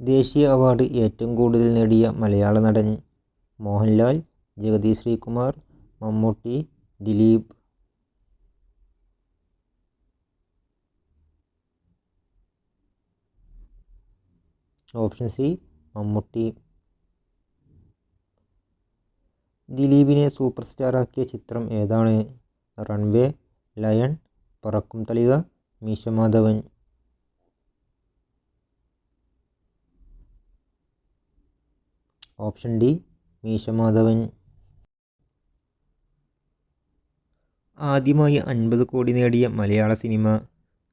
ദേശീയ അവാർഡ് ഏറ്റവും കൂടുതൽ നേടിയ മലയാള നടൻ Mohanlal Jagathy Sreekumar Mammootty Dileep. Option C Mammootty. ദിലീപിനെ സൂപ്പർ സ്റ്റാറാക്കിയ ചിത്രം ഏതാണ്? Runway lion Parakkum Thalika Meesamadhavan option D Meesamadhavan. ആദ്യമായി അൻപത് കോടി നേടിയ മലയാള cinema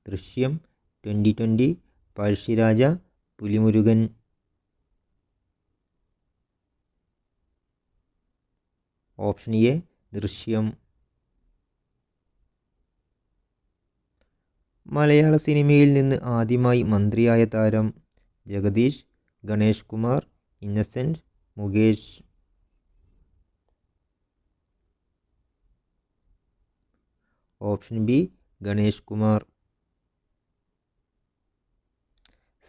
Drishyam twenty twenty Pazhassiraja Pulimurugan. Option A Drishyam. മലയാള സിനിമയിൽ നിന്ന് ആദ്യമായി മന്ത്രിയായ താരം Jagadish Ganesh Kumar Innocent Mukesh. Option B Ganesh Kumar.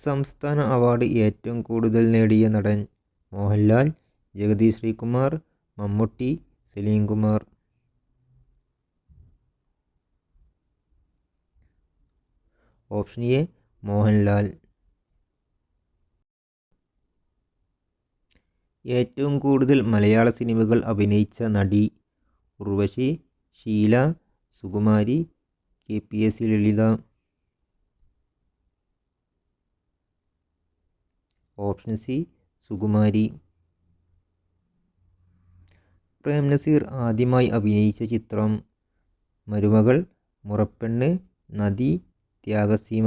സംസ്ഥാന അവാർഡ് ഏറ്റവും കൂടുതൽ നേടിയ നടൻ Mohanlal Jagathy Sreekumar Mammootty Salim Kumar. Option A Mohanlal. ഏറ്റവും കൂടുതൽ മലയാള സിനിമകൾ അഭിനയിച്ച നടി Urvashi Sheela Sukumari K P S C Lalitha. Option C Sukumari. Prem Nazir ആദ്യമായി അഭിനയിച്ച ചിത്രം മരുമകൾ മുറപ്പെണ്ണ് നദി ത്യാഗസീമ.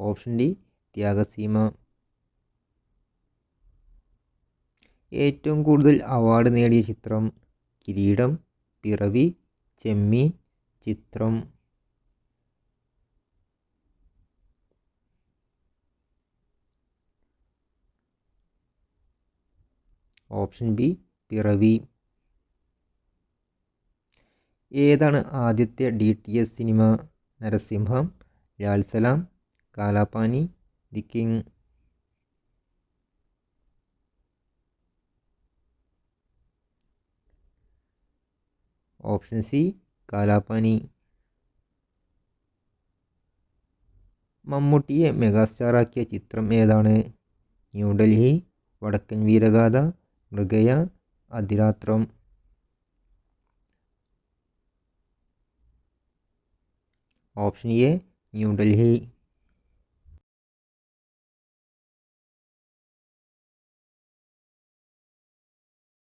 Option D Thyagaseema. ഏറ്റവും കൂടുതൽ അവാർഡ് നേടിയ ചിത്രം കിരീടം പിറവി ചെമ്മീൻ ചിത്രം. Option B Piravi. ഏതാണ് ആദ്യത്തെ D T S cinema? Narasimham Lal Salaam Kalapani the king option C Kalapani മമ്മൂട്ടിയെ മെഗാസ്റ്റാറാക്കിയ ചിത്രം ഏതാണ് ന്യൂഡൽഹി വടക്കൻ വീരഗാഥ മൃഗയ അതിരാത്രം ഓപ്ഷൻ എ ന്യൂഡൽഹി